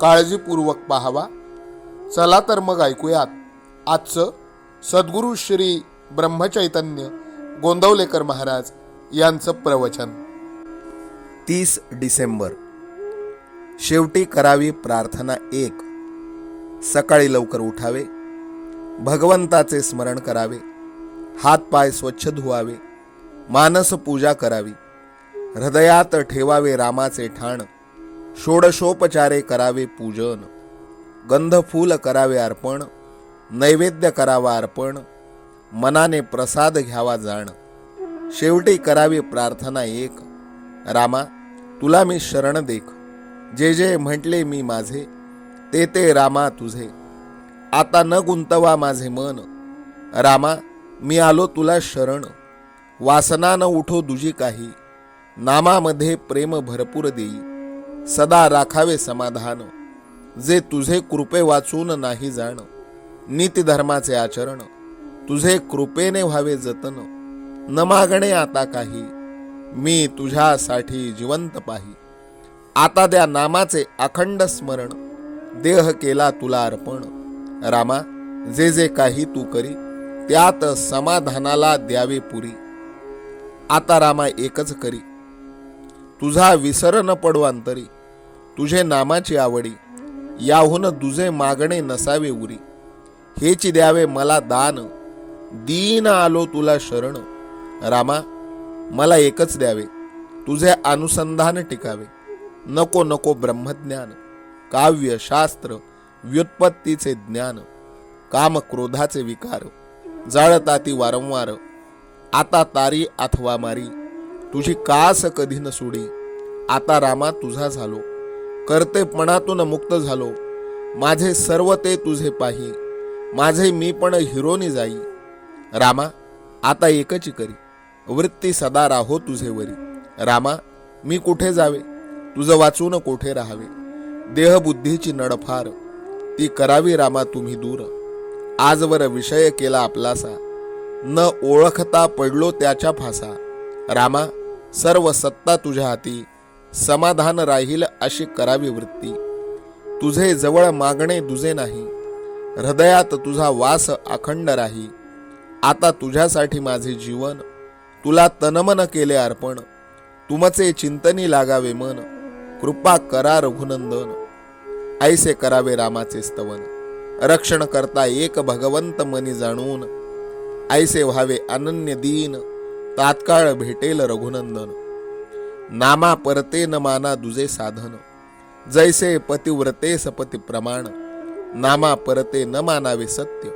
काळजीपूर्वक पाहावा. चला तर मग ऐकूयात. आजचं सद्गुरू श्री ब्रह्मचैतन्य गोंदवलेकर महाराज यांचं प्रवचन. तीस डिसेंबर. शेवटी करावी प्रार्थना एक. सकाळी लवकर उठावे. भगवंताचे स्मरण करावे. हातपाय स्वच्छ धुवावे. मानस पूजा करावी. हृदयात ठेवावे रामाचे ठाण. षोडशोपचारे करावे पूजन. गंधफूल करावे अर्पण नैवेद्य करावा अर्पण मनाने प्रसाद घ्यावा जाण. शेवटी करावी प्रार्थना एक. रामा तुला मी शरण देख. जे जे म्हटले मी माझे ते ते रामा तुझे. आता न गुंतवा माझे मन. रामा मी आलो तुला शरण. वासना न उठो दुजी काही. नामामध्ये प्रेम भरपूर देई. सदा राखावे समाधान. जे तुझे कृपे वाचून नाही जाण नीती धर्माचे आचरण तुझे कृपेने व्हावे जतन. न मागणे आता काही मी तुझ्यासाठी जिवंत पाही. आता त्या नामाचे अखंड स्मरण देह केला तुला अर्पण. रामा जे जे काही तू करी त्यात समाधानाला द्यावे पुरी. आता रामा एकच करी तुझा विसर न पडो अंतरी तुझे नामाची आवडी. याहून तुझे मागणे नसावे उरी. हेची द्यावे मला दान. दीन आलो तुला शरण. रामा मला एकच द्यावे. तुझे अनुसंधान टिकावे. नको नको ब्रह्मज्ञान. काव्य शास्त्र व्युत्पत्तीचे ज्ञान. काम क्रोधाचे विकार. जाळताती वारंवार. आता तारी अथवा मारी. तुझी कास कधी न सोडी. आता रामा तुझा झालो. कर्तेपणातून मुक्त झालो. माझे सर्व ते तुझे पाही. माझे मी पण हिरोनी जाई. रामा आता एकची करी. वृत्ती सदा राहो तुझे वरी. रामा मी कुठे जावे? तुझं वाचून कोठे राहावे? देहबुद्धीची नडफार. ती करावी रामा तुम्ही दूर. आजवर विषय केला आपलासा. न ओळखता पडलो त्याच्या फासा. रामा सर्व सत्ता तुझ्या हाती समाधान राहील अशी करावी वृत्ती. तुझे जवळ मागणे दुजे नाही हृदयात तुझा वास अखंड राही. आता तुझ्यासाठी माझे जीवन तुला तनमन केले अर्पण तुमचे चिंतनी लागावे मन कृपा करा रघुनंदन. ऐसे करावे रामाचे स्तवन रक्षण करता एक भगवंत मनी जाणून. ऐसे व्हावे अनन्य दीन तात्काळ भेटेल रघुनंदन. नामा परते न माना दुजे साधन. जैसे पतिव्रते सपती प्रमाण. नामा परते न मानावे सत्य.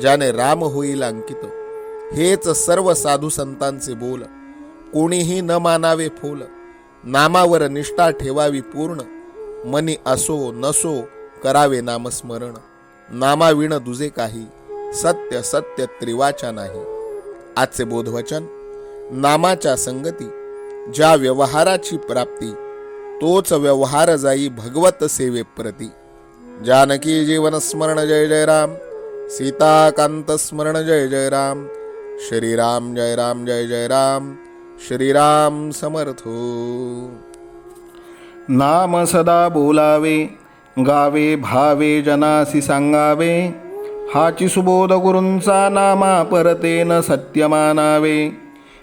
ज्याने राम होईल अंकित. हेच सर्व साधू संतांचे बोल. कोणीही न मानावे फोल. नामावर निष्ठा ठेवावी पूर्ण. मनी असो नसो करावे नामस्मरण. नामाविण दुजे काही. सत्य सत्य त्रिवाचा नाही. आजचे बोधवचन नामाच्या संगती ज्या व्यवहाराची प्राप्ती तोच व्यवहार जाई भगवत सेवे प्रती. जानकी जीवन स्मरण जय जय राम सीताकांत स्मरण जय जय राम श्रीराम जय राम जय जय राम श्रीराम समर्थो हो. नाम सदा बोलावे गावे भावे जनासी सांगावे हाची सुबोध गुरूंचा नामा परतेन सत्य